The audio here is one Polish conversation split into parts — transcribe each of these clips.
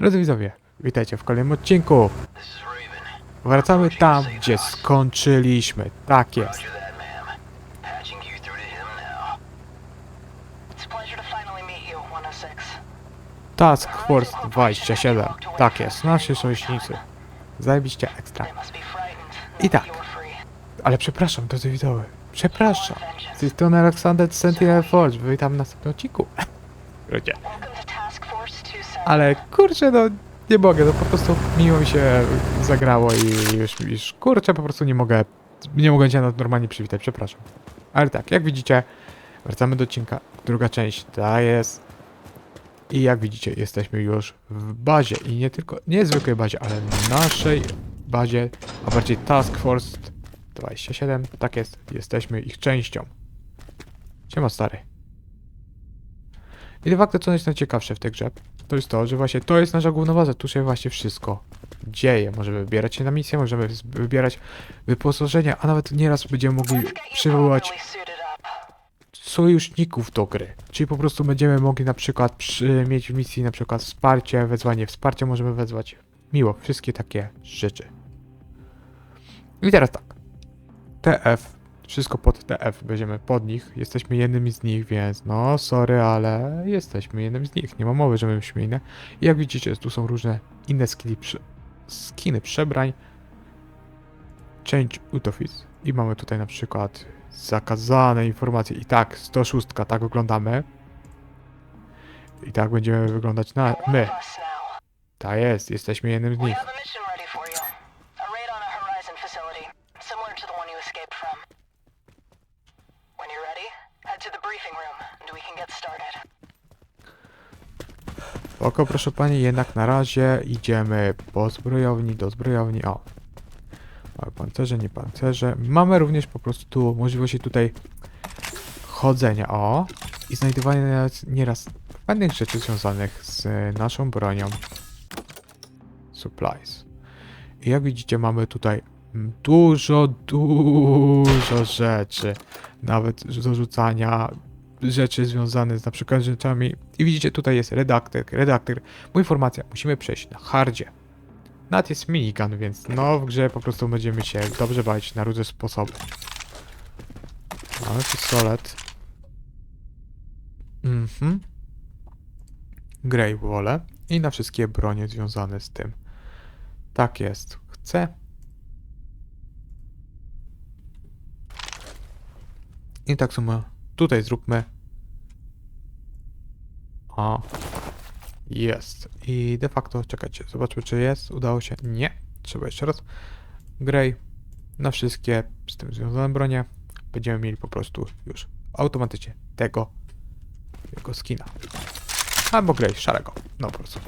Drodzy widzowie, witajcie w kolejnym odcinku. Wracamy tam, gdzie skończyliśmy. Tak jest. Roger that, ma'am. Patching you through to him now. It's a pleasure to finally meet you, 106. Task Force 27. Tak jest, nasi sojusznicy. Zajebiście ekstra. I tak. Ale przepraszam, drodzy widzowie. Przepraszam. Z tej strony Alexander Sentinel Forge. Witam w następnym odcinku. Ludzie. Welcome to Task Force 27. Ale kurczę, no nie mogę, no po prostu miło mi się zagrało i już, już kurczę, po prostu nie mogę, nie mogę cię normalnie przywitać, przepraszam. Ale tak, jak widzicie, wracamy do odcinka, druga część, ta jest. I jak widzicie, jesteśmy już w bazie i nie tylko, nie zwykłej bazie, ale naszej bazie, a bardziej Task Force 27, tak jest, jesteśmy ich częścią. Siema stary. I de facto co jest najciekawsze w tej grze, to jest to, że właśnie to jest nasza główna baza, tu się właśnie wszystko dzieje. Możemy wybierać się na misję, możemy wybierać wyposażenie, a nawet nieraz będziemy mogli przywołać sojuszników do gry. Czyli po prostu będziemy mogli na przykład przy, mieć w misji na przykład wsparcie, wezwanie wsparcia możemy wezwać. Miło, wszystkie takie rzeczy. I teraz tak. TF, wszystko pod TF, będziemy pod nich, jesteśmy jednymi z nich, więc no sorry, ale jesteśmy jednym z nich, nie ma mowy, że my byśmy inne. I jak widzicie, tu są różne inne skiny, skiny przebrań. Change outfits. I mamy tutaj na przykład zakazane informacje. I tak, 106, tak wyglądamy. I tak będziemy wyglądać na my. Tak jest, jesteśmy jednym z nich. Oko, proszę pani, jednak na razie idziemy po zbrojowni, do zbrojowni. O. Mamy pancerze, nie pancerze. Mamy również po prostu tu możliwości tutaj chodzenia, o. I znajdowania nieraz- nieraz fajnych rzeczy związanych z naszą bronią. Supplies. I jak widzicie, mamy tutaj mm, dużo, dużo rzeczy. Nawet do rzucania, rzeczy związane z na przykład rzeczami. I widzicie, tutaj jest redaktor, redaktor, bo informacja, musimy przejść na hardzie. Nad jest minigun, więc no w grze po prostu będziemy się dobrze bawić na różne sposoby. Mamy pistolet. Mhm. Grey Wall i na wszystkie bronie związane z tym. Tak jest. Chcę. I tak samo tutaj zróbmy. O. Jest. I de facto, czekajcie, zobaczmy czy jest. Udało się. Nie. Trzeba jeszcze raz. Grey. Na wszystkie z tym związane bronie. Będziemy mieli po prostu już automatycznie tego jego skina. Albo Grey, szarego. No po prostu.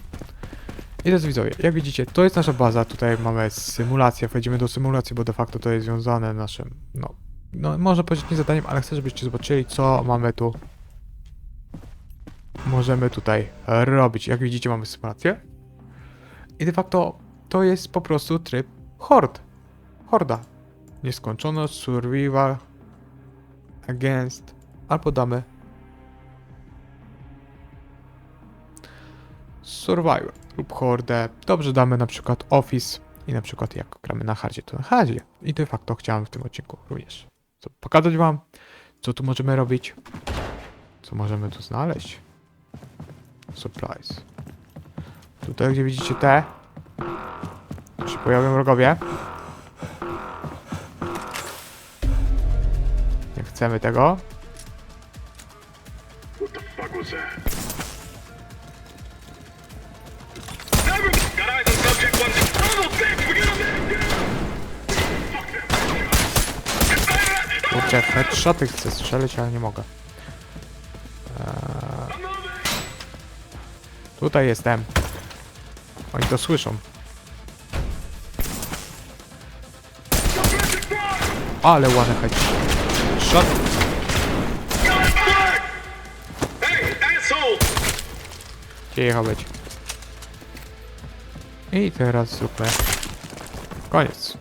I teraz widzowie, jak widzicie, to jest nasza baza. Tutaj mamy symulację. Wejdziemy do symulacji, bo de facto to jest związane naszym, no, no może nie zadaniem, ale chcę, żebyście zobaczyli, co mamy tu. Możemy tutaj robić. Jak widzicie, mamy symulację. I de facto to jest po prostu tryb hord. Horda. Nieskończona survival against. Albo damy survival lub hordę. Dobrze damy na przykład office i na przykład jak gramy na hardzie, to na hardzie. I de facto chciałem w tym odcinku również co pokazać wam, co tu możemy robić, co możemy tu znaleźć. Supplies. Tutaj, gdzie widzicie te, się pojawią wrogowie. Nie chcemy tego. Kurczę, headshoty chcę strzelić, ale nie mogę. Eee, tutaj jestem. Oni to słyszą. Ale ładny headshot. Gdzie jechał być? I teraz zróbmy. Koniec.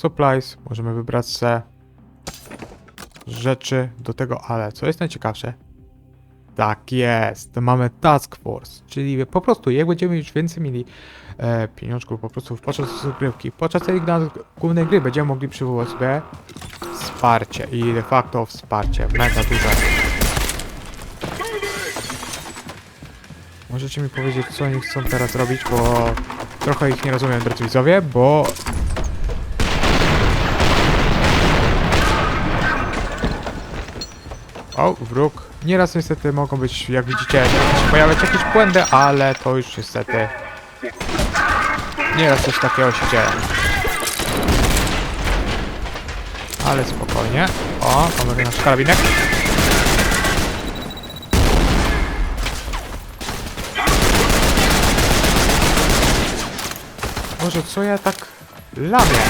Supplies. Możemy wybrać se. rzeczy do tego, ale co jest najciekawsze? Tak jest, mamy Task Force, czyli po prostu jak będziemy już więcej mieli e, pieniążków po prostu podczas rozgrywki, podczas tej głównej gry będziemy mogli przywołać sobie wsparcie i de facto wsparcie, mega duże. Możecie mi powiedzieć, co oni chcą teraz robić, bo trochę ich nie rozumiem, drodzy widzowie, bo... O, wróg. Nieraz niestety mogą być, jak widzicie, pojawiać jakieś błędy, ale to już niestety... Nieraz coś takiego się dzieje. Ale spokojnie. O, mamy nasz karabinek. Może co ja tak lamię?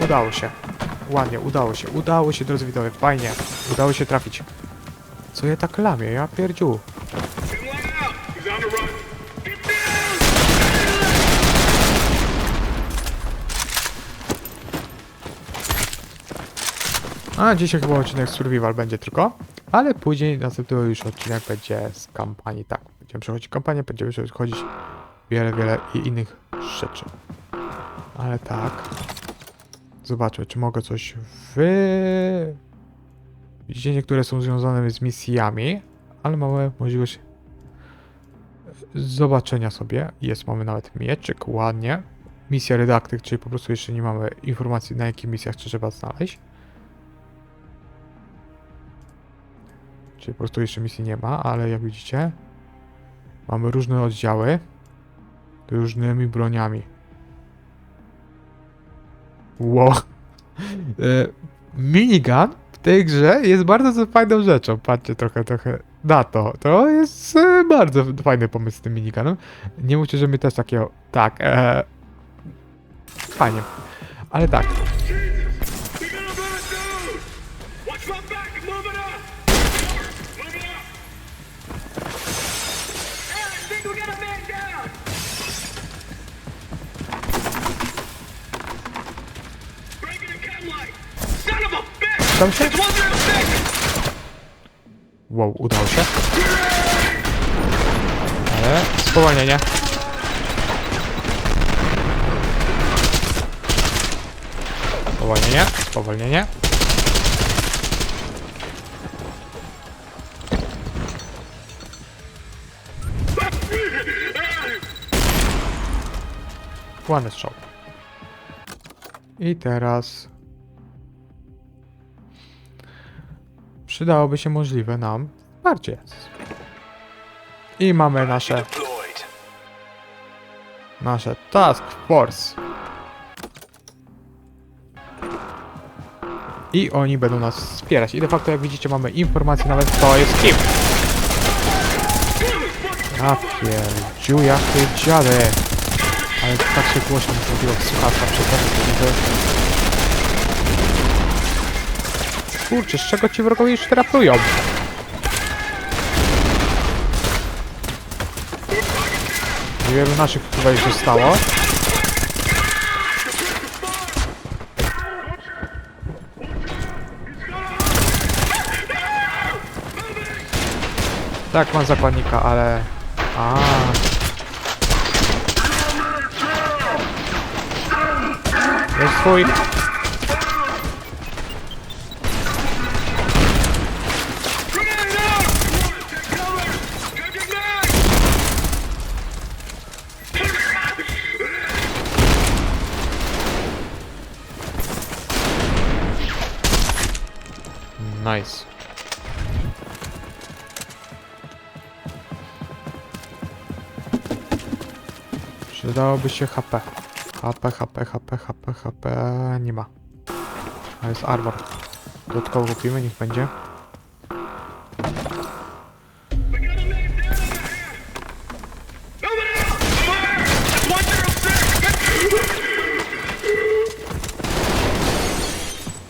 Udało się. Ładnie, udało się. Udało się, drodzy widzowie. Fajnie. Udało się trafić. Co ja tak lamię? Ja pierdziu. A dzisiaj chyba odcinek survival będzie tylko. Ale później następny już odcinek będzie z kampanii. Tak, będziemy przechodzić kampanię, będziemy przechodzić wiele, wiele innych rzeczy. Ale tak. Zobaczę, czy mogę coś wy... Widzicie, niektóre są związane z misjami, ale mamy możliwość zobaczenia sobie. Jest, mamy nawet mieczyk, ładnie. Misja redaktyk, czyli po prostu jeszcze nie mamy informacji na jakich misjach trzeba znaleźć. Czyli po prostu jeszcze misji nie ma, ale jak widzicie, mamy różne oddziały różnymi broniami. Wow. E, Minigun w tej grze jest bardzo fajną rzeczą. Patrzcie trochę, trochę na to. To jest e, bardzo fajny pomysł z tym minigunem. Nie mówcie, że my też takiego... Tak, e, fajnie. Ale tak, Tam się? Wow, udało się. Ale spowolnienie. Spowolnienie, spowolnienie. Ładny strzał. I teraz przydałoby się możliwe nam wsparcie. I mamy nasze nasze Task Force. I oni będą nas wspierać. I de facto jak widzicie mamy informacje nawet kto jest kim. Ja pierdziu, jakie dziady. Ale tak się głośno zrobiło w słuchawkach, przepraszam, to widzę. Kurczę, z czego ci wrogowie już trapują? Wielu naszych chyba już zostało. Tak, mam zakładnika, ale... A. Jest twój. Nice. Przydałoby się HP. HP, HP, HP, HP, HP. Nie ma. A jest armor. Dodatkowo kupimy, niech będzie.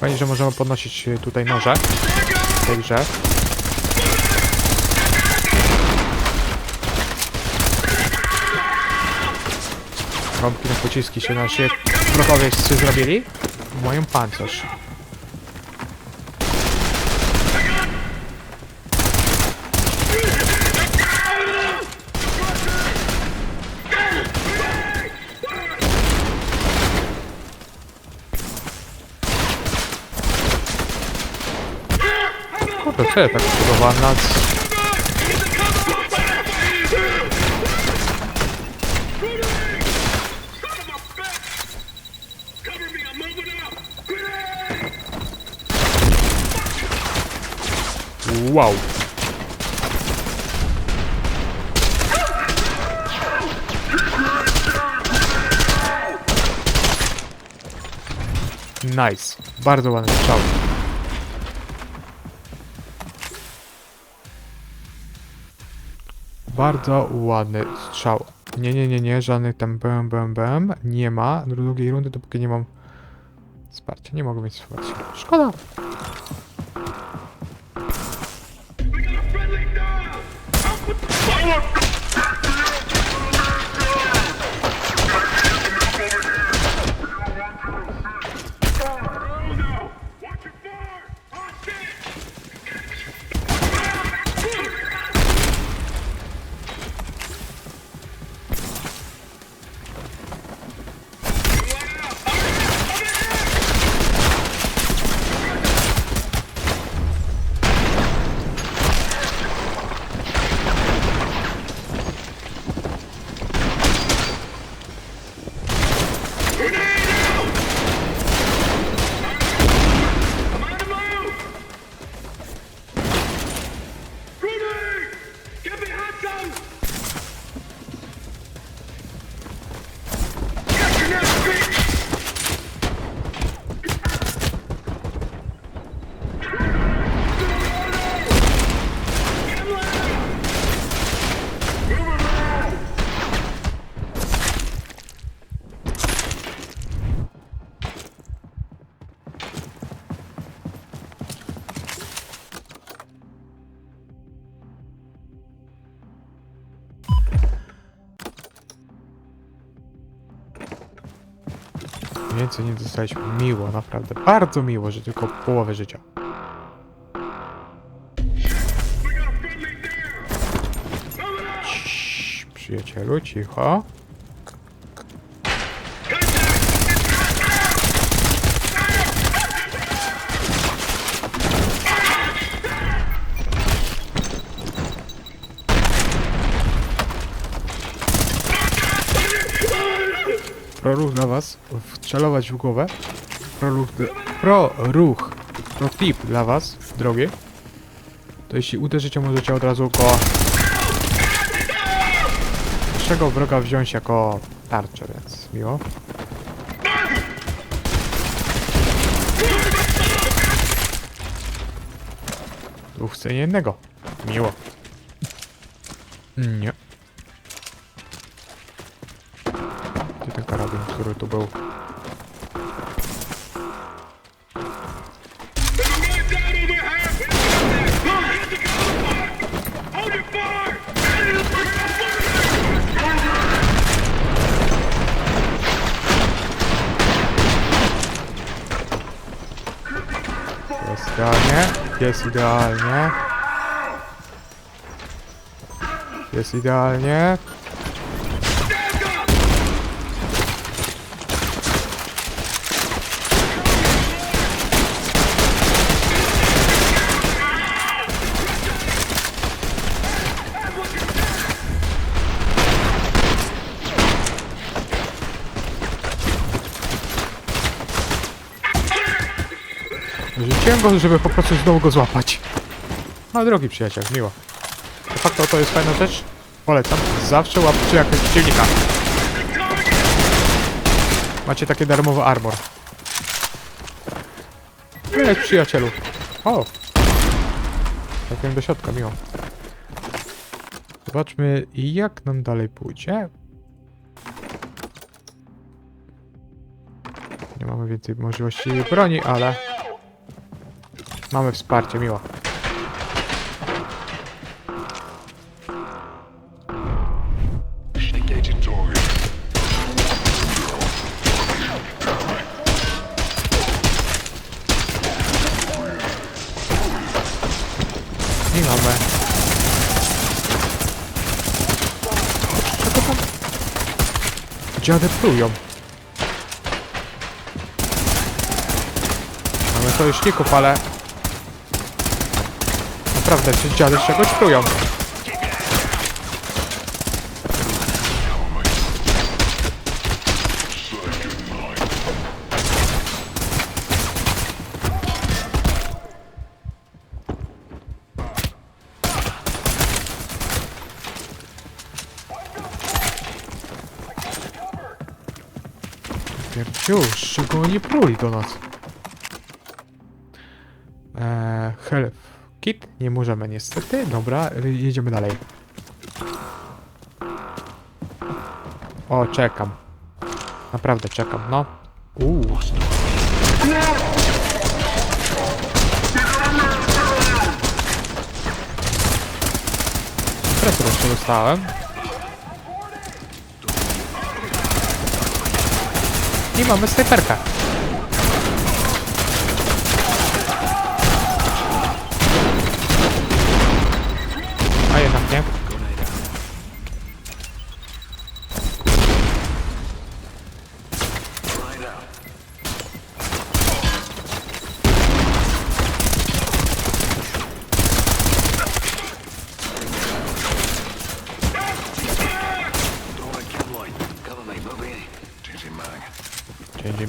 Fajnie, że możemy podnosić e, tutaj noże w tej grze. Rąbki na pociski się nasi wrogowie zrobili. Mają pancerz. Ja tak! Grenade! Wow. Nice. Bardzo ładny strzał. Bardzo ładny strzał. Nie, nie, nie, nie, żadnych tam bm, bm, bm. Nie ma drugiej rundy, dopóki nie mam wsparcia. Nie mogę mieć wsparcia. Szkoda. Więcej nie dostaliśmy. Miło, naprawdę. Bardzo miło, że tylko połowę życia. We got a Proruch dla was. Wcelować w głowę. Proruch, pro ruch. Pro tip dla was, drogie. To jeśli uderzycie, możecie od razu go pierwszego wroga wziąć jako tarczę, więc miło. Tu chcę jednego. Miło. Nie. Your fire! Jest idealnie. Jest idealnie. Jest idealnie. Żeby po prostu znowu go złapać. No drogi przyjaciel, miło. De facto to jest fajna rzecz. Polecam. Zawsze łapcie jakiegoś przeciwnika. Macie takie darmowe armor. Jest przyjacielu. O! Trafiłem do środka, miło. Zobaczmy jak nam dalej pójdzie. Nie mamy więcej możliwości broni, ale... Mamy wsparcie, miło. Nie mamy. Czego tam? Dziady plują. Mamy sojuszników, ale... Naprawdę, ci dziady z czegoś czują. Pierdziusz, czego oni pruli do nas? Eee, health kit? Nie możemy niestety. Dobra, jedziemy dalej. O, czekam. Naprawdę czekam, no. Uuu. Presję jeszcze dostałem. I mamy snajperkę.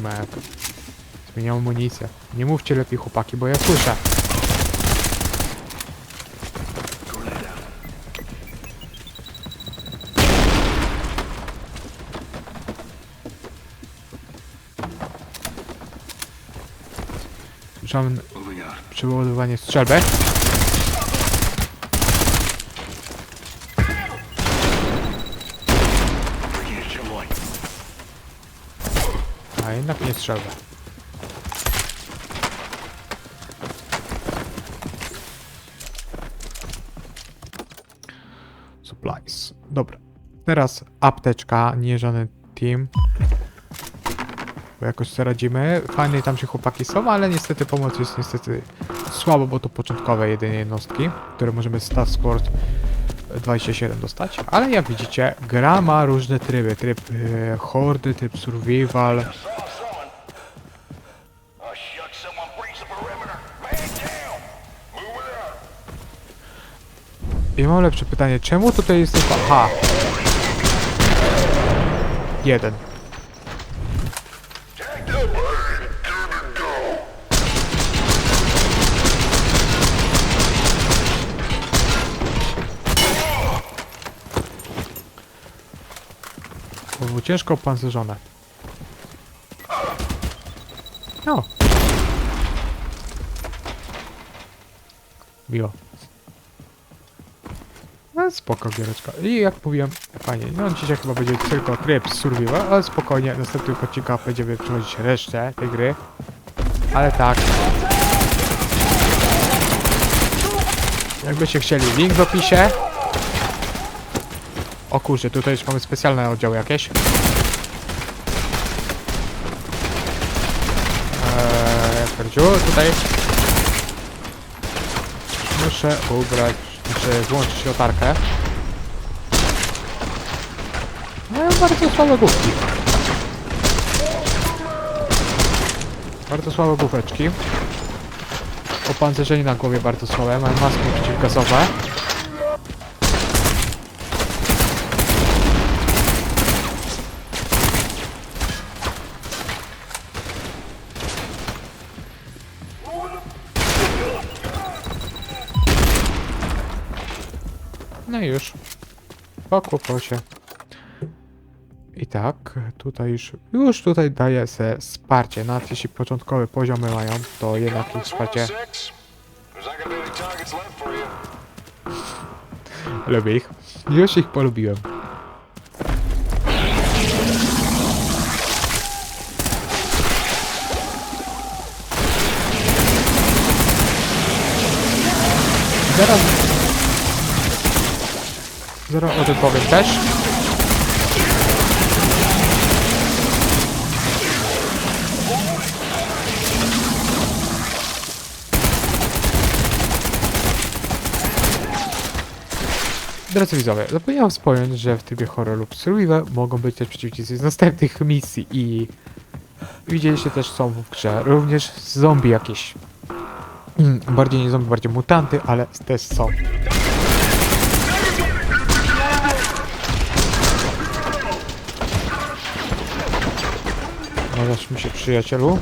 Map. Zmieniam amunicję. Nie mówcie lepiej chłopaki, bo ja słyszę. Słyszałem przeładowanie strzelby. A jednak nie strzelbę. Supplies. Dobra. Teraz apteczka, nie żaden team. Bo jakoś sobie radzimy. Fajnie tam się chłopaki są, ale niestety pomoc jest niestety słabo, bo to początkowe jedynie jednostki, które możemy z Task Force 27 dostać. Ale jak widzicie, gra ma różne tryby. Tryb e, hordy, tryb survival. I mam lepsze pytanie, czemu tutaj jest tylko... Aha! Jeden. Ciężko opancerzone. No. Miło. No spoko giereczka. I jak mówiłem, fajnie. No dzisiaj chyba będzie tylko tryb survival, ale spokojnie, w następnych odcinkach będziemy przechodzić resztę tej gry. Ale tak. Jakbyście chcieli, link w opisie. O kurczę, tutaj już mamy specjalne oddziały jakieś. Eee, tutaj muszę ubrać, muszę włączyć latarkę. No bardzo słabe główki. Bardzo słabe główeczki. Opancerzenie na głowie bardzo słabe, mają maski przeciwgazowe. Już. Po kłopocie. I tak, tutaj już, już tutaj daję se wsparcie. Nawet jeśli początkowe poziomy mają, to jednak ich wsparcie. Lubię ich. Już ich polubiłem. Zaraz... Zaraz o tym powiem też. Drodzy widzowie, zapomniałem wspomnieć, że w trybie horror lub survival mogą być też przeciwnicy z następnych misji i widzieliście też są w grze również zombie jakieś. Mm, Bardziej nie zombie, bardziej mutanty, ale też są. Możesz mi się przyjacielu.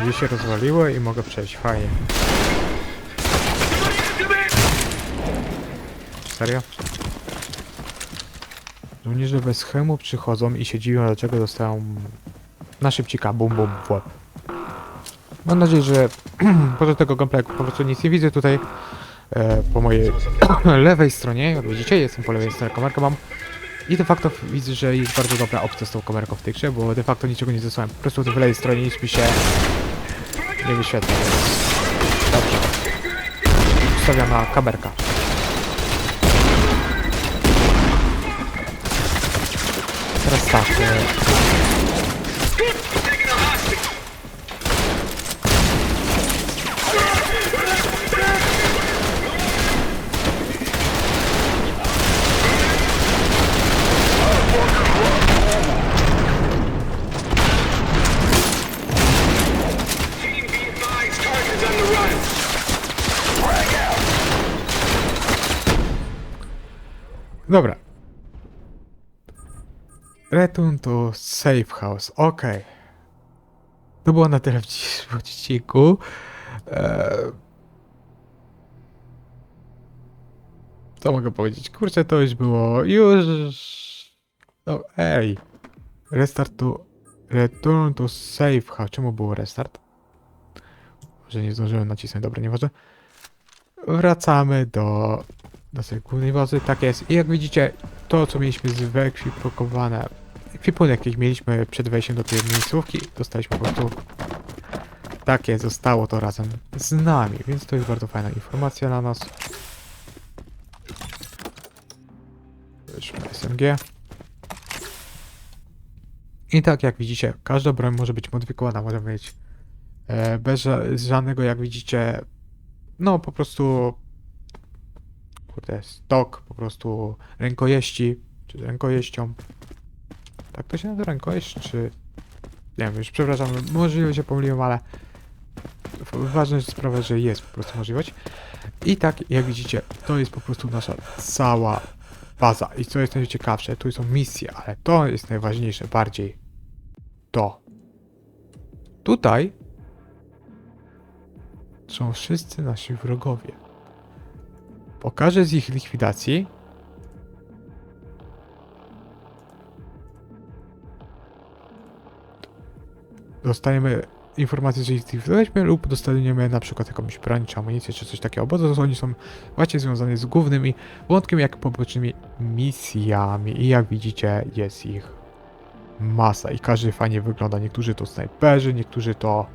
Drzwi się rozwaliły i mogę przejść. Fajnie. Serio? Żołnierze bez schemu przychodzą i się dziwią, dlaczego dostają na szybcika bum bum w łeb. Mam nadzieję, że poza tego gameplayu po prostu nic nie widzę tutaj. E, po mojej lewej stronie, jak widzicie, jestem po lewej stronie, kamerkę mam. I de facto widzę, że jest bardzo dobra opcja z tą kamerką w tej grze, bo de facto niczego nie zasłałem. Po prostu w lewej stronie nic mi się nie wyświetla, dobrze. Ustawiona kamerka. Teraz tak. E, Dobra. Return to Safe House. Okej. To było na tyle w dzisiejszym odcinku. Eee... Co mogę powiedzieć? Kurczę, to już było już... No, ej. Restart to... Return to Safe House. Czemu było restart? Może nie zdążyłem nacisnąć. Dobra, nieważne. Wracamy do... do tej głównej bazy. Tak jest. I jak widzicie, to co mieliśmy wyekwipowane... Ekwipunek, jaki mieliśmy przed wejściem do tej miejscówki, dostaliśmy po prostu... Takie zostało to razem z nami, więc to jest bardzo fajna informacja na nas. Weźmy SMG. I tak jak widzicie, każda broń może być modyfikowana, może mieć e, bez ża- żadnego, jak widzicie, no po prostu kurde, stok, po prostu rękojeści, czy rękojeścią. Tak to się nazywa rękojeść, czy... Nie wiem, już przepraszam, możliwe się pomyliłem, ale ważna jest sprawa, że jest po prostu możliwość. I tak, jak widzicie, to jest po prostu nasza cała baza. I co jest najciekawsze, tu są misje, ale to jest najważniejsze bardziej. To. Tutaj są wszyscy nasi wrogowie. Pokażę z ich likwidacji. Dostajemy informację, że ich zlikwidowaliśmy lub dostaniemy na przykład jakąś broń czy amunicję czy coś takiego, bo to oni są właśnie związane z głównymi wątkiem jak pobocznymi misjami i jak widzicie jest ich masa i każdy fajnie wygląda. Niektórzy to snajperzy, niektórzy to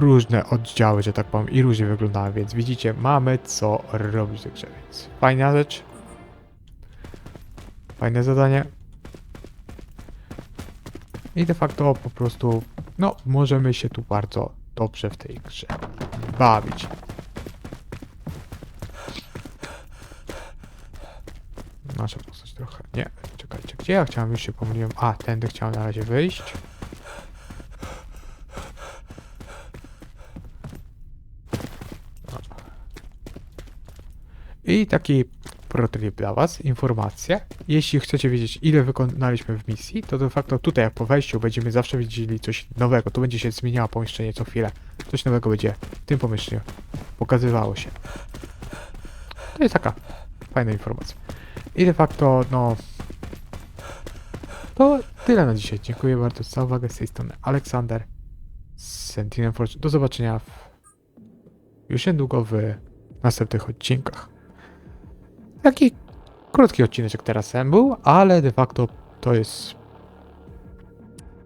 różne oddziały, że tak powiem, i różnie wyglądają, więc widzicie, mamy co robić grze, więc fajna rzecz. Fajne zadanie. I de facto po prostu, no, możemy się tu bardzo dobrze w tej grze bawić. Nasza postać trochę, nie, czekajcie, gdzie ja chciałem, już się pomyliłem, a, tędy chciałem na razie wyjść. I taki protryb dla Was, informacja. Jeśli chcecie wiedzieć, ile wykonaliśmy w misji, to de facto tutaj, jak po wejściu, będziemy zawsze widzieli coś nowego. Tu będzie się zmieniało pomieszczenie co chwilę. Coś nowego będzie w tym pomieszczeniu pokazywało się. To jest taka fajna informacja. I de facto, no. To tyle na dzisiaj. Dziękuję bardzo za uwagę z tej strony. Aleksander Sentinel Forge. Do zobaczenia w, już niedługo w następnych odcinkach. Taki krótki odcinek teraz był, ale de facto to jest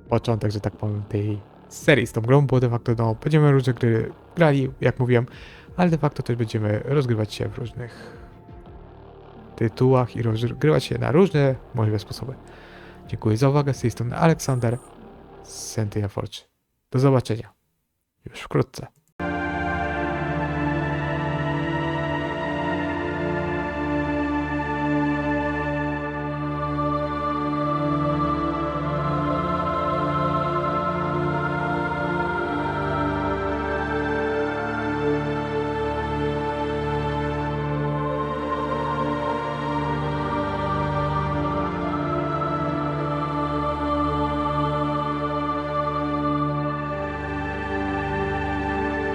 początek, że tak powiem, tej serii z tą grą, bo de facto no, będziemy różne gry grali, jak mówiłem, ale de facto też będziemy rozgrywać się w różnych tytułach i rozgrywać się na różne możliwe sposoby. Dziękuję za uwagę. Z tej strony Aleksander z Sentinel Forge. Do zobaczenia już wkrótce.